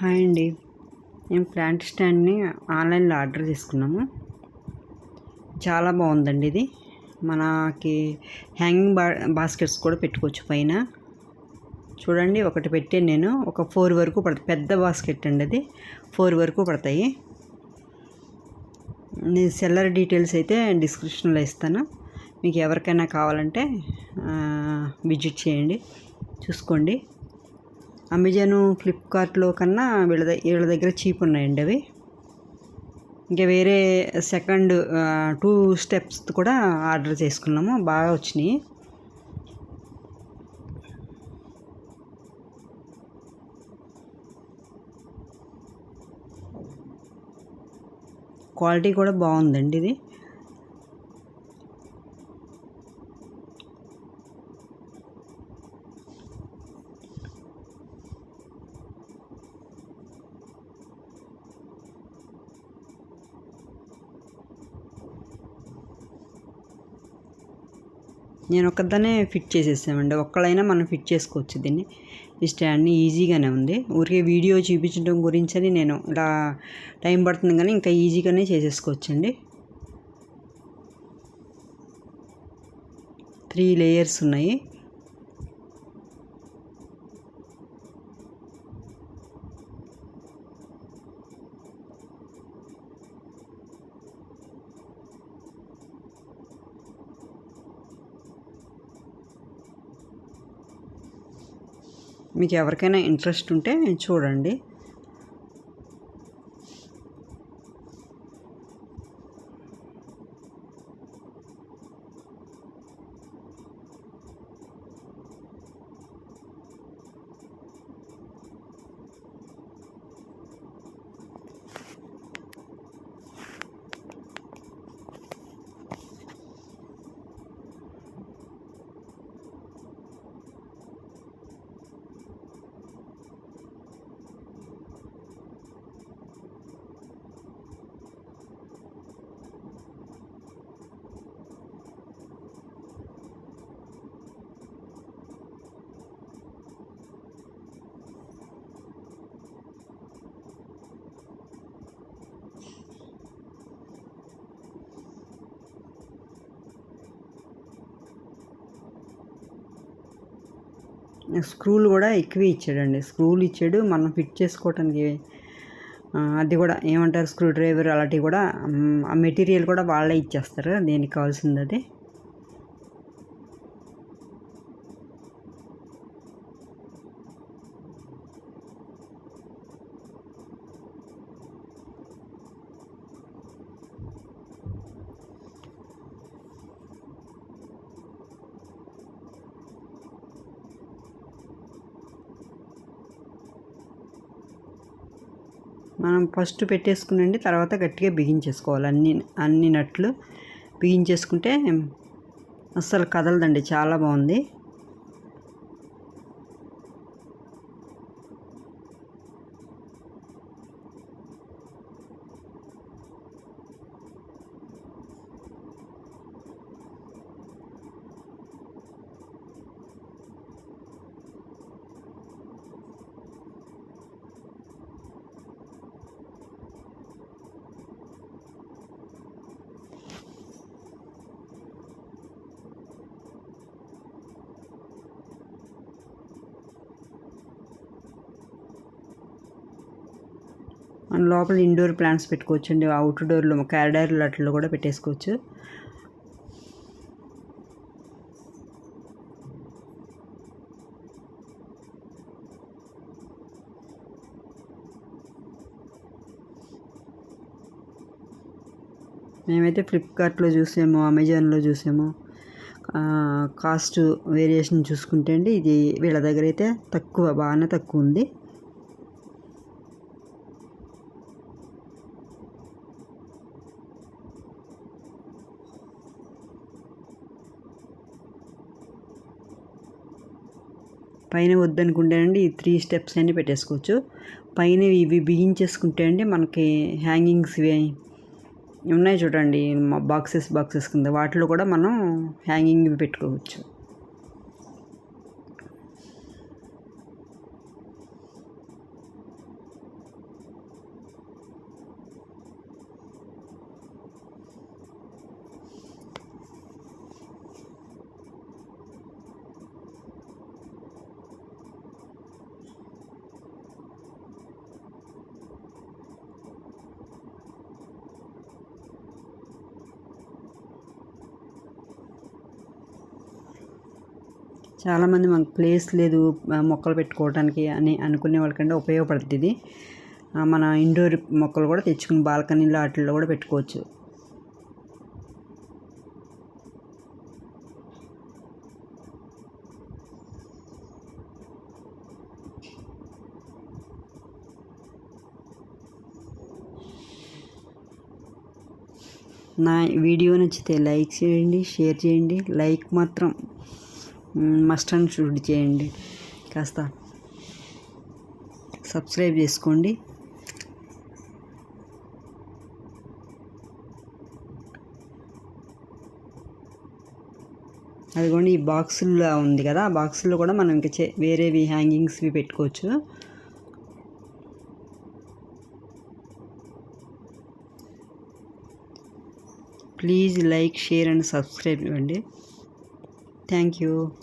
Hi అండి. మేము plant స్టాండ్ని ఆన్లైన్లో ఆర్డర్ చేసుకున్నాము. చాలా బాగుందండి ఇది. మనకి హ్యాంగింగ్ బా బాస్కెట్స్ కూడా పెట్టుకోవచ్చు పైన. చూడండి ఒకటి పెట్టాను నేను. ఒక ఫోర్ వరకు పడుతుంది పెద్ద బాస్కెట్ అండి అది. ఫోర్ వరకు పడతాయి. నేను సెల్లర్ డీటెయిల్స్ అయితే డిస్క్రిప్షన్లో ఇస్తాను. మీకు ఎవరికైనా కావాలంటే విజిట్ చేయండి. చూసుకోండి. అమెజాన్ ఫ్లిప్కార్ట్లో కన్నా వీళ్ళ వీళ్ళ దగ్గర చీప్ ఉన్నాయండి అవి. ఇంకా వేరే సెకండ్ టూ స్టెప్స్ కూడా ఆర్డర్ చేసుకున్నాము. బాగా వచ్చినాయి. క్వాలిటీ కూడా బాగుందండి ఇది. నేను ఒక్కదానే ఫిట్ చేసేసామండి ఒక్కళ్ళైనా మనం ఫిట్ చేసుకోవచ్చు దీన్ని. ఈ స్టాండ్ని ఈజీగానే ఉంది. ఊరికే వీడియో చూపించడం గురించి అని నేను ఇలా టైం పడుతుంది కానీ ఇంకా ఈజీగానే చేసేసుకోవచ్చండి. త్రీ లేయర్స్ ఉన్నాయి. మీకు ఎవరికైనా ఇంట్రెస్ట్ ఉంటే చూడండి. స్క్రూలు కూడా ఎక్కువే ఇచ్చాడండి. స్క్రూలు ఇచ్చాడు. మనం ఫిట్ చేసుకోవటానికి అది కూడా ఏమంటారు? స్క్రూ డ్రైవర్ అలాంటివి కూడా ఆ మెటీరియల్ కూడా వాళ్ళే ఇచ్చేస్తారు. దేనికి కావాల్సింది అది. మనం ఫస్ట్ పెట్టేసుకునండి తర్వాత గట్టిగా బిగించేసుకోవాలి. అన్ని అన్ని నట్లు బిగించేసుకుంటే అస్సలు కదలదండి చాలా బాగుంది. మన లోపల ఇండోర్ ప్లాంట్స్ పెట్టుకోవచ్చు అండి అవుట్ డోర్లో అట్లా కూడా పెట్టేసుకోవచ్చు. మేమైతే ఫ్లిప్కార్ట్లో చూసాము అమెజాన్లో చూసాము. కాస్ట్ వేరియేషన్ చూసుకుంటే అండి ఇది వీళ్ళ దగ్గర అయితే తక్కువ బాగానే తక్కువ ఉంది. పైన వద్దనుకుంటే అండి ఈ త్రీ స్టెప్స్ అన్నీ పెట్టేసుకోవచ్చు. పైన ఇవి బిగించేసుకుంటే అండి మనకి హ్యాంగింగ్స్ ఇవి ఉన్నాయి చూడండి బాక్సెస్ బాక్సెస్ కింద వాటిలో కూడా మనం హ్యాంగింగ్ పెట్టుకోవచ్చు. చాలామంది మాకు ప్లేస్ లేదు మొక్కలు పెట్టుకోవడానికి అని అనుకునే వాళ్ళకంటే ఉపయోగపడుతుంది ఇది. మన ఇండోర్ మొక్కలు కూడా తెచ్చుకుని బాల్కనీలో వాటిల్లో కూడా పెట్టుకోవచ్చు. నా వీడియో నచ్చితే లైక్ చేయండి షేర్ చేయండి. లైక్ మాత్రం. మస్ట్ అండ్ షుడ్ చేయండి. కాస్త సబ్స్క్రైబ్ చేసుకోండి. అదిగోండి ఈ బాక్సుల్లో ఉంది కదా? ఆ బాక్సుల్లో కూడా మనం ఇంకా చే వేరేవి హ్యాంగింగ్స్వి పెట్టుకోవచ్చు. Please like share and subscribe ఇవ్వండి. Thank you.